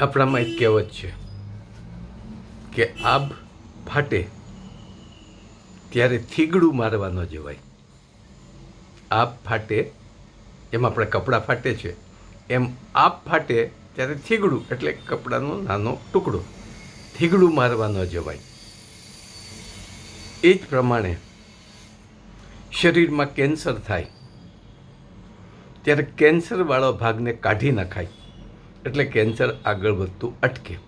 આપણામાં એક કહેવત છે કે આબ ફાટે ત્યારે થીગડું મારવા ન જવાય. આબ ફાટે, એમ આપણે કપડાં ફાટે છે. એમ આપ ફાટે ત્યારે થીગડું, એટલે કપડાનો નાનો ટુકડો. થીગડું મારવા ન જવાય. એ જ પ્રમાણે શરીરમાં કેન્સર થાય, ત્યારે કેન્સરવાળો ભાગને કાઢી નખાય. એટલે કેન્સર આગળ વધતું અટકે.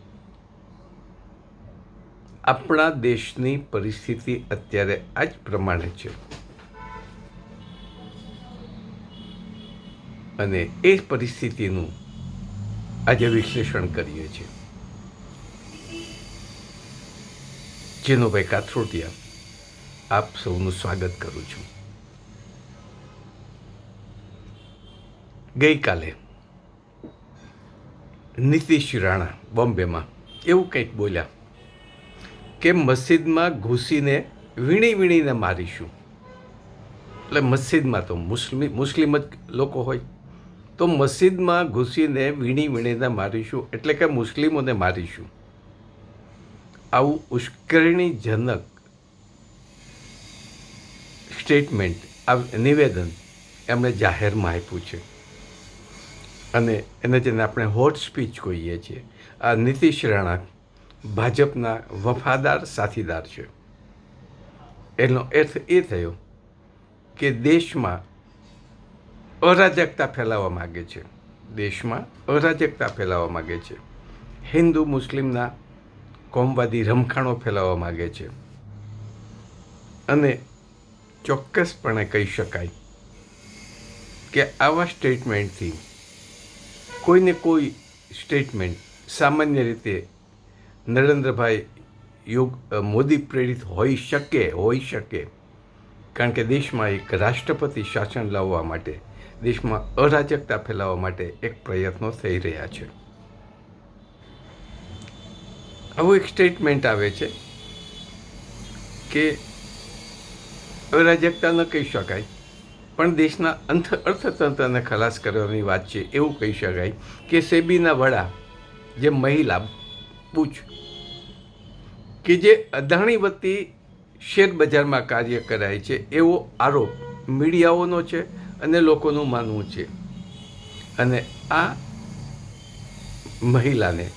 આપણા દેશની પરિસ્થિતિ અત્યારે આ જ પ્રમાણે છે. અને એ પરિસ્થિતિનું આજે વિશ્લેષણ કરીએ છીએ. જેનુભાઈ કાથરોટિયા, આપ સૌનું સ્વાગત કરું છું. ગઈકાલે નીતિશ રાણા, બોમ્બેમાં. એવું કંઈક બોલ્યા કે મસ્જિદમાં ઘૂસીને વીણી વીણીને મારીશું. એટલે મસ્જિદમાં તો મુસ્લિમ મુસ્લિમ જ લોકો હોય. તો મસ્જિદમાં ઘૂસીને વીણી વીણીને મારીશું એટલે કે મુસ્લિમોને મારીશું. આવું ઉશ્કેરણીજનક સ્ટેટમેન્ટ, આ નિવેદન એમણે જાહેરમાં આપ્યું છે. અને એને જેને આપણે હોટ સ્પીચ કહીએ છીએ. આ નીતિશ રાણા ભાજપના વફાદાર સાથીદાર છે. એનો અર્થ એ થયો કે દેશમાં અરાજકતા ફેલાવવા માગે છે. દેશમાં અરાજકતા ફેલાવવા માગે છે. હિન્દુ મુસ્લિમના કોમવાદી રમખાણો ફેલાવવા માગે છે. અને ચોક્કસપણે કહી શકાય કે આવા સ્ટેટમેન્ટથી કોઈને કોઈ સ્ટેટમેન્ટ સામાન્ય રીતે નરેન્દ્રભાઈ યોગ મોદી પ્રેરિત હોઈ શકે હોઈ શકે. કારણ કે દેશમાં એક રાષ્ટ્રપતિ શાસન લાવવા માટે, દેશમાં અરાજકતા ફેલાવવા માટે એક પ્રયત્નો થઈ રહ્યા છે. આવું એક સ્ટેટમેન્ટ આવે છે કે અરાજકતા ન કહી શકાય. પણ દેશના અંત અર્થતંત્રને ખલાસ કરવાની વાત છે, એવું કહી શકાય કે સેબીના વડા, જે મહિલા, પૂછ, કે જે અદાણી વતી શેરબજારમાં કાર્ય કરાય છે, એવો આરોપ મીડિયાઓનો છે અને લોકોનું માનવું છે. અને આ મહિલાને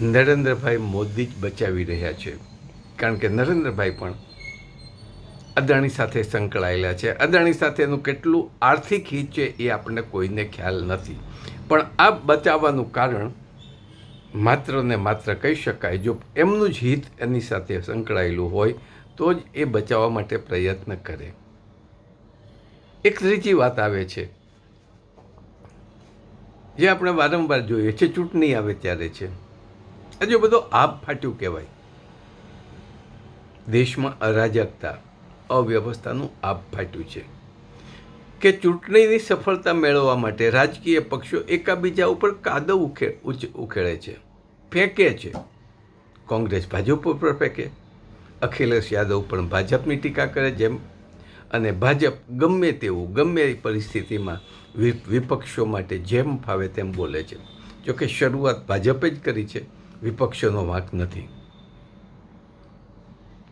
નરેન્દ્રભાઈ મોદી જ બચાવી રહ્યા છે. કારણ કે નરેન્દ્રભાઈ પણ અદાણી સાથે સંકળાયેલા છે. અદાણી સાથેનું કેટલું આર્થિક હિત છે એ આપણને કોઈને ખ્યાલ નથી. પણ આ બચાવવાનું કારણ માત્ર ને માત્ર કહી શકાય, જો એમનું જ હિત એની સાથે સંકળાયેલું હોય, તો જ એ બચાવવા માટે પ્રયત્ન કરે. એક ત્રીજી વાત આવે છે. જે આપણે વારંવાર જોઈએ છે, ચૂંટણી આવે ત્યારે છે. હજુ બધો આપ ફાટ્યું કહેવાય. દેશમાં અરાજકતા અવ્યવસ્થાનું આપ ફાટ્યું છે. કે ચૂંટણીની સફળતા મેળવવા માટે રાજકીય પક્ષો એકાબીજા ઉપર કાદવ ઉખે ઉખેડે છે. ફેંકે છે. કોંગ્રેસ ભાજપ ઉપર ફેંકે. અખિલેશ યાદવ પણ ભાજપની ટીકા કરે જેમ. અને ભાજપ ગમે તેવું, ગમે એ પરિસ્થિતિમાં વિપક્ષો માટે જેમ ફાવે તેમ બોલે છે. જોકે શરૂઆત ભાજપે જ કરી છે. વિપક્ષોનો વાંક નથી.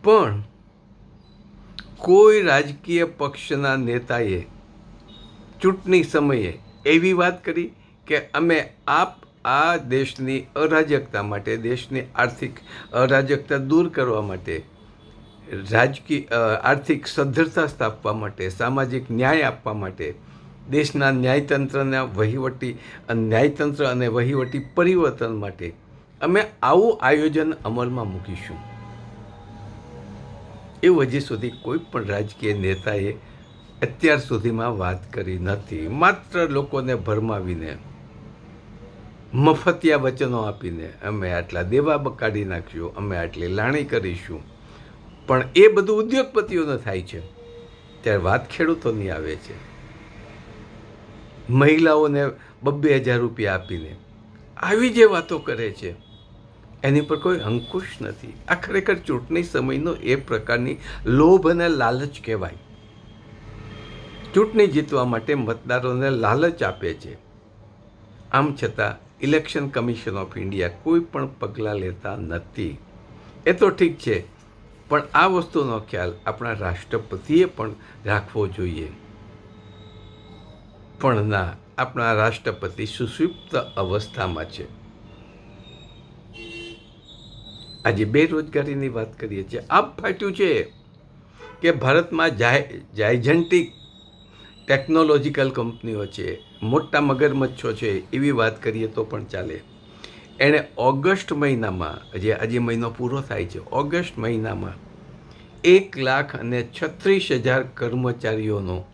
પણ કોઈ રાજકીય પક્ષના નેતાએ ચૂંટણી સમયે એવી વાત કરી કે અમે આપ આ દેશની અરાજકતા માટે, દેશની આર્થિક અરાજકતા દૂર કરવા માટે, રાજકીય આર્થિક સદ્ધરતા સ્થાપવા માટે, સામાજિક ન્યાય આપવા માટે, દેશના ન્યાયતંત્રના વહીવટી ન્યાયતંત્ર અને વહીવટી પરિવર્તન માટે અમે આવું આયોજન અમલમાં મૂકીશું. એવું હજી સુધી કોઈ પણ રાજકીય નેતાએ અત્યાર સુધીમાં વાત કરી નથી. માત્ર લોકોને ભરમાવીને, મફતિયા વચનો આપીને અમે આટલા દેવા બકાડી નાખશું અમે આટલી લાણી કરીશું. પણ એ બધું ઉદ્યોગપતિઓને થાય છે. ત્યારે વાત ખેડૂતોની આવે છે. મહિલાઓને બબ્બે હજાર રૂપિયા આપીને આવી જે વાતો કરે છે. એની પર કોઈ અંકુશ નથી. આ ખરેખર ચૂંટણી સમયનો એ પ્રકારની લોભ અને લાલચ કહેવાય. ચૂંટણી જીતવા માટે મતદારોને લાલચ આપે છે. આમ છતાં, ઇલેક્શન કમિશન ઓફ ઇન્ડિયા કોઈ પણ પગલાં લેતા નથી. એ તો ઠીક છે, પણ આ વસ્તુનો ખ્યાલ આપણા રાષ્ટ્રપતિએ પણ રાખવો જોઈએ. પણ ના, આપણા રાષ્ટ્રપતિ સુષુપ્ત અવસ્થામાં છે. આજે બેરોજગારીની વાત કરીએ છીએ. આપ ફાટ્યું છે કે ભારતમાં જાયજન્ટિક ટેકનોલોજીકલ કંપનીઓ છે, મોટા મગરમચ્છો છે, એવી વાત કરીએ તો પણ ચાલે. એણે ઓગસ્ટ મહિનામાં, જે આજે મહિનો પૂરો થાય છે, ઓગસ્ટ મહિનામાં એક લાખ અને છત્રીસ હજાર કર્મચારીઓનો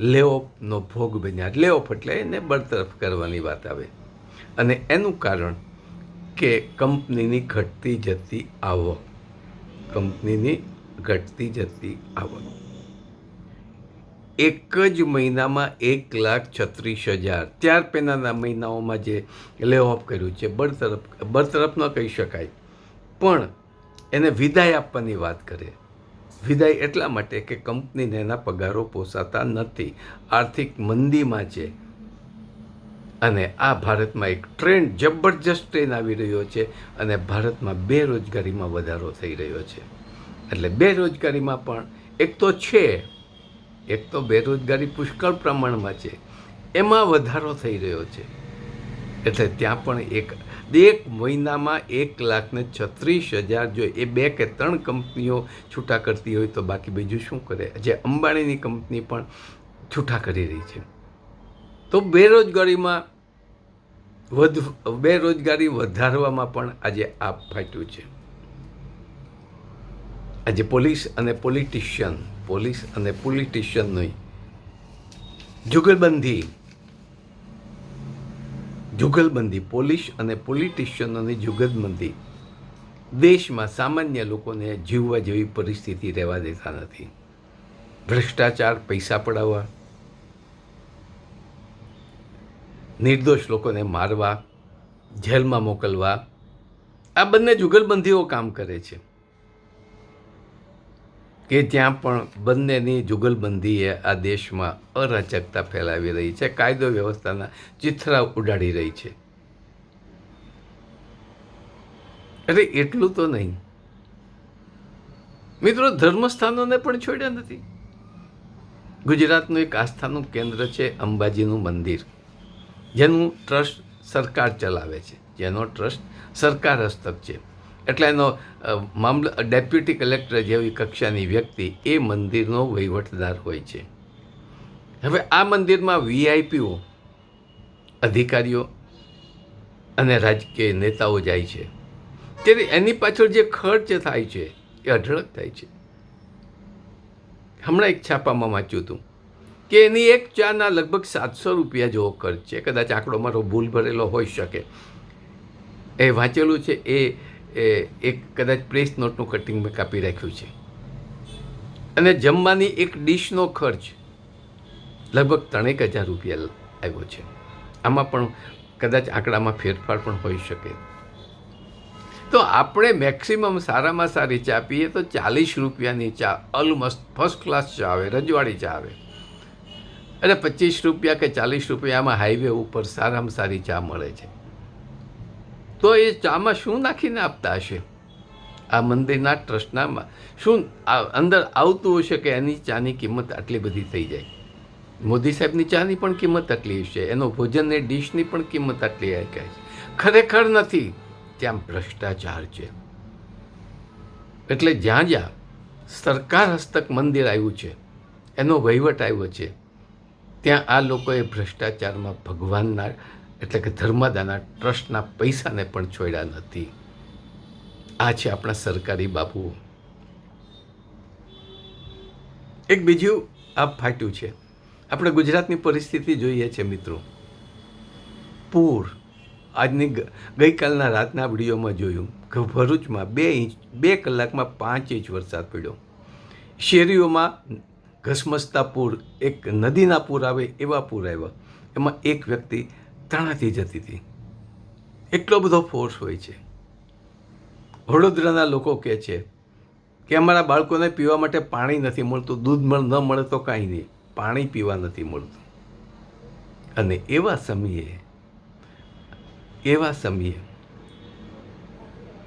લેઓફનો ભોગ બન્યા. લેઓફ એટલે એને બરતરફ કરવાની વાત આવે. અને એનું કારણ કે કંપનીની ઘટતી જતી આવક. કંપનીની ઘટતી જતી આવક. એક જ મહિનામાં એક લાખ છત્રીસ હજાર. ત્યાર પહેલાંના મહિનાઓમાં જે લે ઓફ કર્યું છે, બરતરફ બરતરફ ન કહી શકાય. પણ એને વિદાય આપવાની વાત કરે. વિદાય એટલા માટે કે કંપનીને એના પગારો પોસાતા નથી. આર્થિક મંદીમાં છે. અને આ ભારતમાં એક ટ્રેન્ડ જબરજસ્ત ટ્રેન આવી રહ્યો છે અને ભારતમાં બેરોજગારીમાં વધારો થઈ રહ્યો છે. એટલે બેરોજગારીમાં પણ એક તો છે, એક તો બેરોજગારી પુષ્કળ પ્રમાણમાં છે. એમાં વધારો થઈ રહ્યો છે. એટલે ત્યાં પણ એક એક મહિનામાં એક લાખને છત્રીસ હજાર જો એ બે કે ત્રણ કંપનીઓ છૂટા કરતી હોય તો બાકી બીજું શું કરે? જે અંબાણીની કંપની પણ છૂટા કરી રહી છે. તો બેરોજગારીમાં વધુ બેરોજગારી વધારવામાં પણ આજે આપ ફાટ્યું છે. આજે પોલીસ અને પોલિટિશિયન, પોલીસ અને પોલિટિશિયનની જુગલબંધી જુગલબંધી, પોલીસ અને પોલિટિશિયનોની જુગલબંધી દેશમાં સામાન્ય લોકોને જીવવા જેવી પરિસ્થિતિ રહેવા દેતા નથી. ભ્રષ્ટાચાર, પૈસા પડાવવા નિર્દોષ લોકોને મારવા, જેલમાં મોકલવા. આ બંને જુગલબંધીઓ કામ કરે છે. કે ત્યાં પણ બંનેની જુગલબંધીએ આ દેશમાં અરાજકતા ફેલાવી રહી છે, કાયદો વ્યવસ્થાના ચિથરા ઉડાડી રહી છે. અરે, એટલું તો નહીં. મિત્રો, ધર્મસ્થાનોને પણ છોડ્યા નથી. ગુજરાતનું એક આસ્થાનું કેન્દ્ર છે અંબાજીનું મંદિર. જેનું ટ્રસ્ટ સરકાર ચલાવે છે, જેનો ટ્રસ્ટ સરકાર હસ્તક છે. એટલે એનો મામલા, ડેપ્યુટી કલેક્ટર જેવી કક્ષાની વ્યક્તિ એ મંદિરનો વહીવટદાર હોય છે. હવે આ મંદિરમાં વીઆઈપીઓ, અધિકારીઓ અને રાજકીય નેતાઓ જાય છે. ત્યારે એની પાછળ જે ખર્ચ થાય છે, એ અઢળક થાય છે. હમણાં એક છાપામાં વાંચ્યું હતું. કે એની એક ચાના લગભગ સાતસો રૂપિયા જેવો ખર્ચ છે. કદાચ આંકડો મારો ભૂલ ભરેલો હોઈ શકે. એ વાંચેલું છે, એ એક કદાચ પ્રેસ નોટનું કટિંગ મેં કાપી રાખ્યું છે. અને જમવાની એક ડીશનો ખર્ચ લગભગ ત્રણેક હજાર રૂપિયા આવ્યો છે. આમાં પણ કદાચ આંકડામાં ફેરફાર પણ હોઈ શકે. તો આપણે મેક્સિમમ સારામાં સારી ચા પીએ તો ચાલીસ રૂપિયાની ચા ઓલમોસ્ટ ફર્સ્ટ ક્લાસ ચા આવે, રજવાડી ચા આવે. અને પચીસ રૂપિયા કે ચાલીસ રૂપિયામાં હાઈવે ઉપર સારામાં સારી ચા મળે છે. તો એ ચામાં શું નાખીને આપતા હશે? આ મંદિરના ટ્રસ્ટનામાં શું અંદર આવતું હશે કે એની ચાની કિંમત આટલી બધી થઈ જાય? મોદી સાહેબની ચાની પણ કિંમત આટલી હશે, એનો ભોજનની ડીશની પણ કિંમત આટલી આવી છે. ખરેખર નથી, ત્યાં ભ્રષ્ટાચાર છે. એટલે જ્યાં જ્યાં સરકાર હસ્તક મંદિર આવ્યું છે, એનો વહીવટ આવ્યો છે ત્યાં આ લોકોએ ભ્રષ્ટાચારમાં ભગવાનના, એટલે કે ધર્મદાના ટ્રસ્ટના પૈસાને પણ છોડ્યા નથી. આ છે આપણા સરકારી બાબુઓ એક બીજું આ ફાટ્યું છે. આપણે ગુજરાતની પરિસ્થિતિ જોઈએ છે મિત્રો. પૂર. આજની ગઈકાલના રાતના વિડીયોમાં જોયું. કે ભરૂચમાં બે ઇંચ, બે કલાકમાં પાંચ ઇંચ વરસાદ પડ્યો. શેરીઓમાં ઘસમસતા પૂર એક નદીના પૂર આવે એવા પૂર આવ્યા. એમાં એક વ્યક્તિ તણાથી જતી હતી. એટલો બધો ફોર્સ હોય છે. વડોદરાના લોકો કહે છે કે અમારા બાળકોને પીવા માટે પાણી નથી મળતું, દૂધ ન મળે તો કાંઈ નહીં. પાણી પીવા નથી મળતું. અને એવા સમયે એવા સમયે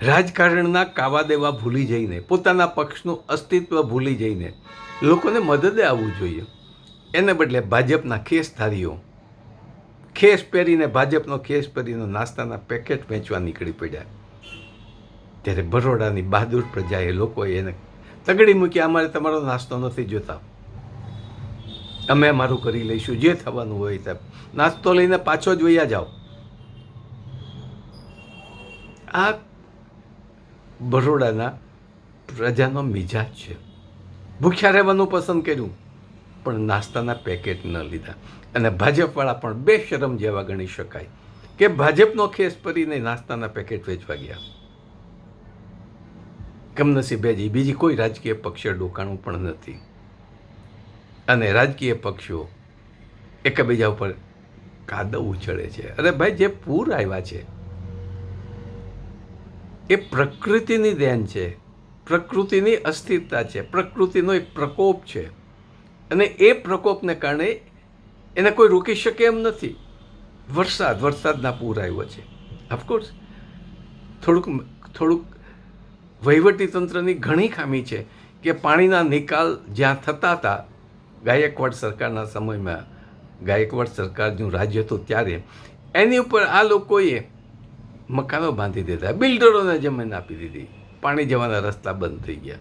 રાજકારણના કાવા દેવા ભૂલી જઈને, પોતાના પક્ષનું અસ્તિત્વ ભૂલી જઈને લોકોને મદદે આવવું જોઈએ. એને બદલે ભાજપના ખેસધારીઓ ખેસ પહેરીને ભાજપનો ખેસ પહેરીને નાસ્તાના પેકેટ વેચવા નીકળી પડ્યા. ત્યારે બરોડાની બહાદુર પ્રજાએ લોકોએ એને તગડી મૂકી, અમારે તમારો નાસ્તો નથી જોતા. અમે અમારું કરી લઈશું, જે થવાનું હોય તે નાસ્તો લઈને પાછો જ વયા જાઓ. આ બરોડાના પ્રજાનો મિજાજ છે. ભૂખ્યા રહેવાનું પસંદ કર્યું, પણ નાસ્તાના પેકેટ ન લીધા. અને ભાજપવાળા પણ બેશરમ જેવા ગણી શકાય કે ભાજપનો ખેસ પરીને નાસ્તાના પેકેટ વેચવા ગયા. કમનસીબે જ બીજી કોઈ રાજકીય પક્ષે ડોકાણું પણ નથી. અને રાજકીય પક્ષો એકબીજા ઉપર કાદવ ઉછળે છે. અરે ભાઈ, જે પૂર આવ્યા છે એ પ્રકૃતિની દેન છે. પ્રકૃતિની અસ્થિરતા છે. પ્રકૃતિનો એક પ્રકોપ છે. અને એ પ્રકોપને કારણે એને કોઈ રોકી શકે એમ નથી. વરસાદ, વરસાદના પૂર આવ્યો છે. ઓફકોર્સ થોડુંક થોડુંક વહીવટી તંત્રની ઘણી ખામી છે કે પાણીના નિકાલ જ્યાં થતા હતા, ગાયકવાડ સરકારના સમયમાં, ગાયકવાડ સરકારનું રાજ્ય હતું ત્યારે, એની ઉપર આ લોકોએ મકાનો બાંધી દીધા, બિલ્ડરોને જમીન આપી દીધી, પાણી જવાના રસ્તા બંધ થઈ ગયા.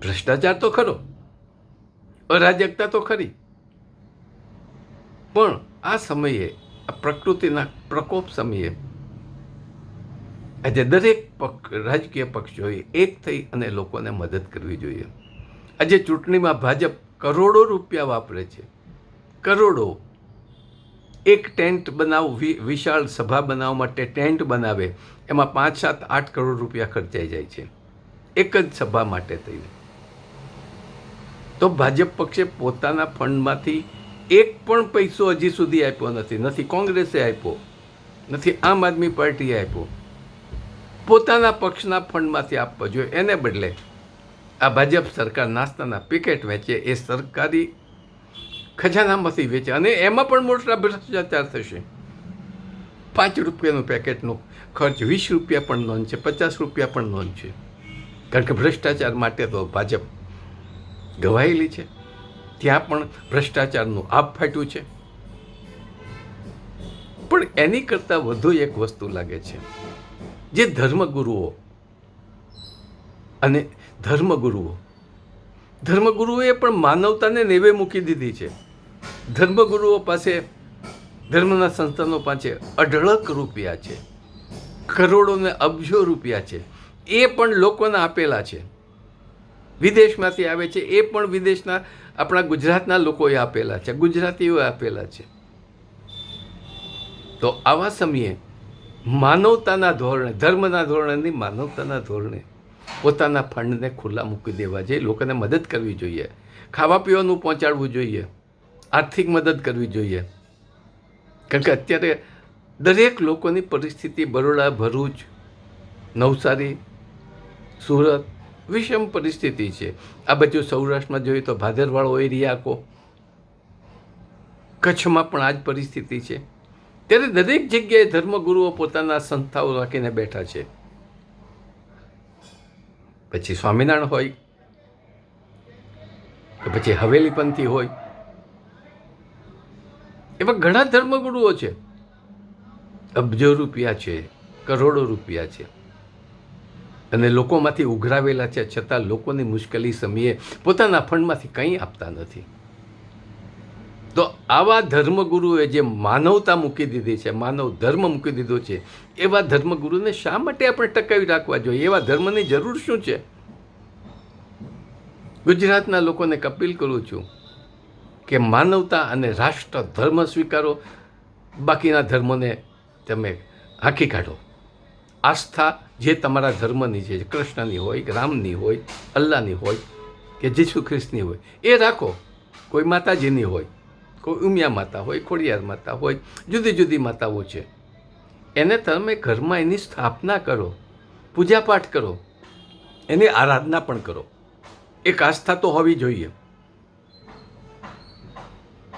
ભ્રષ્ટાચાર તો ખરો, અરાજકતા તો ખરી. પણ આ સમયે, આ પ્રકૃતિના પ્રકોપ સમયે, આજે દરેક પક્ષ, રાજકીય પક્ષોએ એક થઈ અને લોકોને મદદ કરવી જોઈએ. આજે ચૂંટણીમાં ભાજપ કરોડો રૂપિયા વાપરે છે. કરોડો એક ટેન્ટ બનાવ વિશાળ સભા બનાવવા માટે ટેન્ટ બનાવે, એમાં પાંચ, સાત, આઠ કરોડ રૂપિયા ખર્ચાઈ જાય છે. એક જ સભા માટે થઈને. તો ભાજપ પક્ષે પોતાના ફંડમાંથી એક પણ પૈસો હજી સુધી આપ્યો નથી. નથી કોંગ્રેસે આપ્યો, નથી આમ આદમી પાર્ટીએ આપ્યો. પોતાના પક્ષના ફંડમાંથી આપવો જોઈએ. એને બદલે આ ભાજપ સરકાર નાસ્તાના પેકેટ વેચે, એ સરકારી ખજાનામાંથી વેચે. અને એમાં પણ મોટા ભ્રષ્ટાચાર થશે. પાંચ રૂપિયાનું પેકેટનો ખર્ચ, વીસ રૂપિયા પણ નોંધ છે, પચાસ રૂપિયા પણ નોંધ છે. કારણ કે ભ્રષ્ટાચાર માટે તો ભાજપ ગવાયેલી છે. ત્યાં પણ ભ્રષ્ટાચારનું આપ ફાટ્યું છે. પણ એની કરતાં વધુ એક વસ્તુ લાગે છે. જે ધર્મગુરુઓ અને ધર્મગુરુઓ ધર્મગુરુઓએ પણ માનવતાને નેવે મૂકી દીધી છે. ધર્મગુરુઓ પાસે ધર્મના સંસ્થાનો પાસે અઢળક રૂપિયા છે. કરોડો ને અબજો રૂપિયા છે. એ પણ લોકોને આપેલા છે. વિદેશમાંથી આવે છે. એ પણ વિદેશના આપણા ગુજરાતના લોકોએ આપેલા છે. ગુજરાતીઓએ આપેલા છે. તો આવા સમયે માનવતાના ધોરણે, ધર્મના ધોરણે નહીં માનવતાના ધોરણે પોતાના ફંડને ખુલ્લા મૂકી દેવા જોઈએ. લોકોને મદદ કરવી જોઈએ. ખાવા પીવાનું પહોંચાડવું જોઈએ. આર્થિક મદદ કરવી જોઈએ. કારણ કે અત્યારે દરેક લોકોની પરિસ્થિતિ બરોડા, ભરૂચ, નવસારી, સુરત વિષમ પરિસ્થિતિ છે. આ બાજુ સૌરાષ્ટ્રમાં જોઈએ તો ભાદરવાળો એરિયા આખો કચ્છમાં પણ આ જ પરિસ્થિતિ છે. ત્યારે દરેક જગ્યાએ ધર્મગુરુઓ પોતાના સંસ્થાઓ રાખીને બેઠા છે. પછી સ્વામિનારાયણ હોય કે પછી હવેલીપંથી હોય. એવા ઘણા ધર્મગુરુઓ છે. અબજો રૂપિયા છે, કરોડો રૂપિયા છે. અને લોકોમાંથી ઉઘરાવેલા છે છતાં લોકોની મુશ્કેલી સમયે પોતાના ફંડમાંથી કંઈ આપતા નથી. આવા ધર્મગુરુએ જે માનવતા મૂકી દીધી છે, માનવ ધર્મ મૂકી દીધો છે, એવા ધર્મગુરુને શા માટે આપણે ટકાવી રાખવા જોઈએ? એવા ધર્મની જરૂર શું છે? ગુજરાતના લોકોને કપિલ કરું છું કે માનવતા અને રાષ્ટ્ર ધર્મ સ્વીકારો. બાકીના ધર્મોને તમે હાંકી કાઢો. આસ્થા જે તમારા ધર્મની છે, કૃષ્ણની હોય, રામની હોય, અલ્લાહની હોય કે જીસુ ખ્રિસ્તની હોય, એ રાખો. કોઈ માતાજીની હોય કોઈ ઉમિયા માતા હોય, ખોડિયાર માતા હોય, જુદી જુદી માતાઓ છે. એને તમે ઘરમાં એની સ્થાપના કરો, પૂજાપાઠ કરો, એની આરાધના પણ કરો. એક આસ્થા તો હોવી જોઈએ.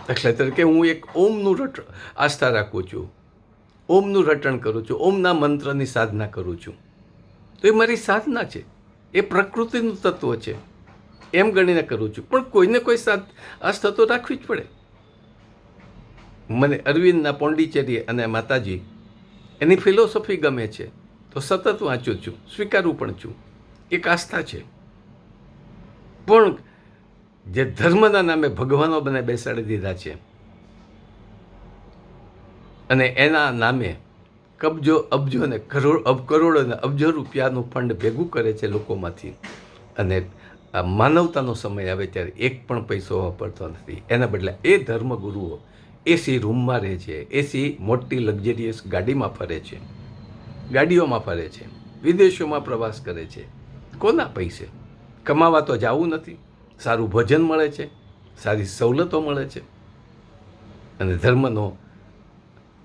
દાખલા તરીકે હું એક ઓમનું રટ આસ્થા રાખું છું. ઓમનું રટણ કરું છું, ઓમના મંત્રની સાધના કરું છું. તો એ મારી સાધના છે. એ પ્રકૃતિનું તત્વ છે. એમ ગણીને કરું છું. પણ કોઈને કોઈ સાથ આસ્થા તો રાખવી જ પડે. મને અરવિંદના પોંડિચેરી અને માતાજી, એની ફિલોસોફી ગમે છે, તો સતત વાંચું છું, સ્વીકારું પણ છું. એક આસ્થા છે. પણ જે ધર્મના નામે ભગવાનો બને બેસાડી દીધા છે. અને એના નામે કબજો, અબજો ને કરોડ અબ કરોડ અને અબજો રૂપિયાનું ફંડ ભેગું કરે છે લોકોમાંથી. અને આ માનવતાનો સમય આવે ત્યારે એક પણ પૈસો વાપરતો નથી. એના બદલે એ ધર્મગુરુઓ એસી રૂમમાં રહે છે. એસી મોટી લક્ઝરિયસ ગાડીમાં ફરે છે. ગાડીઓમાં ફરે છે. વિદેશોમાં પ્રવાસ કરે છે. કોના પૈસે? કમાવા તો જવું નથી. સારું ભોજન મળે છે. સારી સવલતો મળે છે. અને ધર્મનો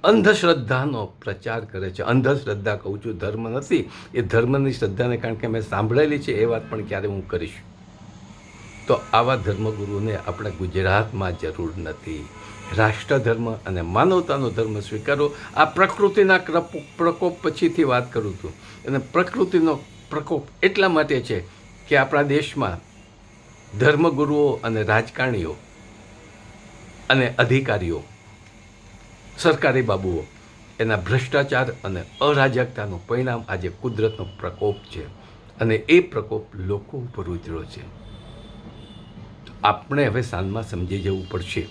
અંધશ્રદ્ધાનો પ્રચાર કરે છે. અંધશ્રદ્ધા કહું છું, ધર્મ નથી. એ ધર્મની શ્રદ્ધાને કારણ કે મેં સાંભળેલી છે, એ વાત પણ ક્યારે હું કરીશ? તો આવા ધર્મગુરુને આપણે ગુજરાતમાં જરૂર નથી. રાષ્ટ્રધર્મ અને માનવતાનો ધર્મ સ્વીકારો. આ પ્રકૃતિના પ્રકોપ પછીથી વાત કરું છું. અને પ્રકૃતિનો પ્રકોપ એટલા માટે છે કે આપણા દેશમાં ધર્મગુરુઓ અને રાજકારણીઓ અને અધિકારીઓ, સરકારી બાબુઓ, એના ભ્રષ્ટાચાર અને અરાજકતાનું પરિણામ આજે કુદરતનો પ્રકોપ છે. અને એ પ્રકોપ લોકો ઉપર ઉતર્યો છે. આપણે હવે સાંજમાં સમજી જવું પડશે.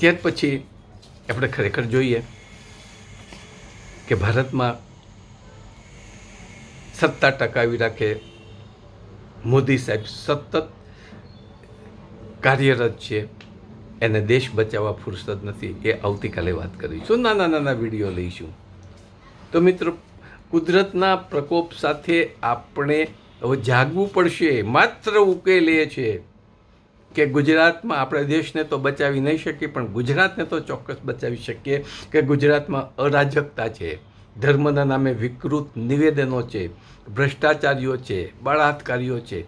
ત્યાર પછી આપણે ખરેખર જોઈએ કે ભારતમાં સત્તા ટકાવી રાખે મોદી સાહેબ સતત કાર્યરત છે, એને દેશ બચાવવા ફુરસદ નથી, એ આવતીકાલે વાત કરીશું. નાના નાના વીડિયો લઈશું? તો મિત્રો, કુદરતના પ્રકોપ સાથે આપણે હવે જાગવું પડશે, માત્ર ઉકેલ છે. કે ગુજરાતમાં આપણે દેશને તો બચાવી નહીં શકીએ, પણ ગુજરાતને તો ચોક્કસ બચાવી શકીએ કે ગુજરાતમાં અરાજકતા છે, ધર્મના નામે વિકૃત નિવેદનો છે, ભ્રષ્ટાચારીઓ છે, બળાત્કારીઓ છે,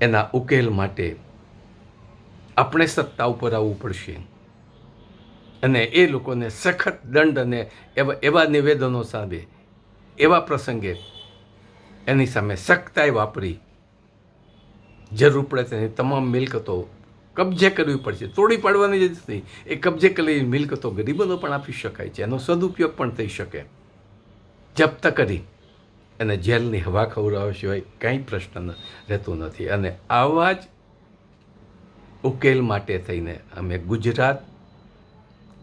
એના ઉકેલ માટે આપણે સત્તા ઉપર આવવું પડશે. અને એ લોકોને સખત દંડ અને એવા એવા નિવેદનો સામે, એવા પ્રસંગે એની સામે સખ્તાઈ વાપરી જરૂર પડે તેની તમામ મિલકતો કબજે કરવી પડશે. તોડી પાડવાની જ નથી. એ કબજે કરેલી મિલકતો ગરીબોને પણ આપી શકાય છે. એનો સદુપયોગ પણ થઈ શકે. જપ્ત કરી અને જેલની હવા ખવડાવવા સિવાય કાંઈ પ્રશ્ન રહેતો નથી. અને આવા જ ઉકેલ માટે થઈને અમે ગુજરાત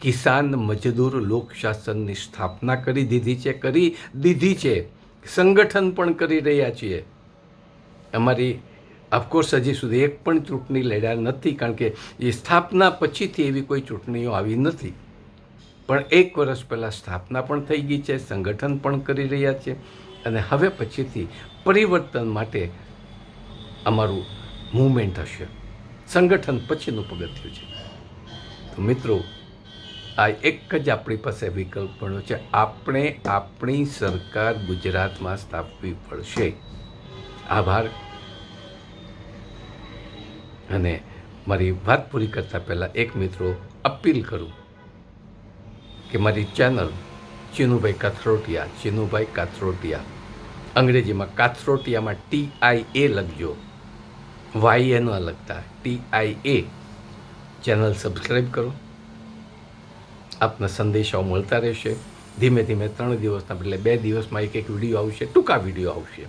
કિસાન મજદૂર લોકશાસનની સ્થાપના કરી દીધી છે, કરી દીધી છે. સંગઠન પણ કરી રહ્યા છીએ. અમારી ઓફકોર્સ હજી સુધી એક પણ ચૂંટણી લડ્યા નથી, કારણ કે એ સ્થાપના પછીથી એવી કોઈ ચૂંટણીઓ આવી નથી. પણ એક વર્ષ પહેલાં સ્થાપના પણ થઈ ગઈ છે, સંગઠન પણ કરી રહ્યા છે, અને હવે પછીથી પરિવર્તન માટે અમારું મૂવમેન્ટ હશે. સંગઠન પછીનું પગથિયું છે. તો મિત્રો, આ એક જ આપણી પાસે વિકલ્પ પણ છે. આપણે આપણી સરકાર ગુજરાતમાં સ્થાપવી પડશે. આભાર. અને મારી વાત પૂરી કરતાં પહેલાં એક મિત્રો અપીલ કરું કે મારી ચેનલ ચીનુભાઈ કાથરોટિયા ચીનુભાઈ કાથરોટિયા, અંગ્રેજીમાં કાથરોટિયામાં ટી આઈ એ લખજો. વાય એ ન લખતા, T I A. Channel subscribe કરો. આપના સંદેશાઓ મળતા રહેશે. ધીમે ધીમે ત્રણ દિવસના બદલે બે દિવસમાં એક એક વીડિયો આવશે, ટૂંકા વીડિયો આવશે.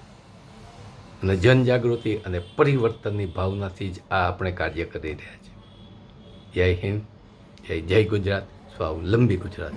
અને જનજાગૃતિ અને પરિવર્તનની ભાવનાથી જ આ આપણે કાર્ય કરી રહ્યા છીએ. જય હિન્દ, જય જય ગુજરાત, સ્વાવલંબી ગુજરાત.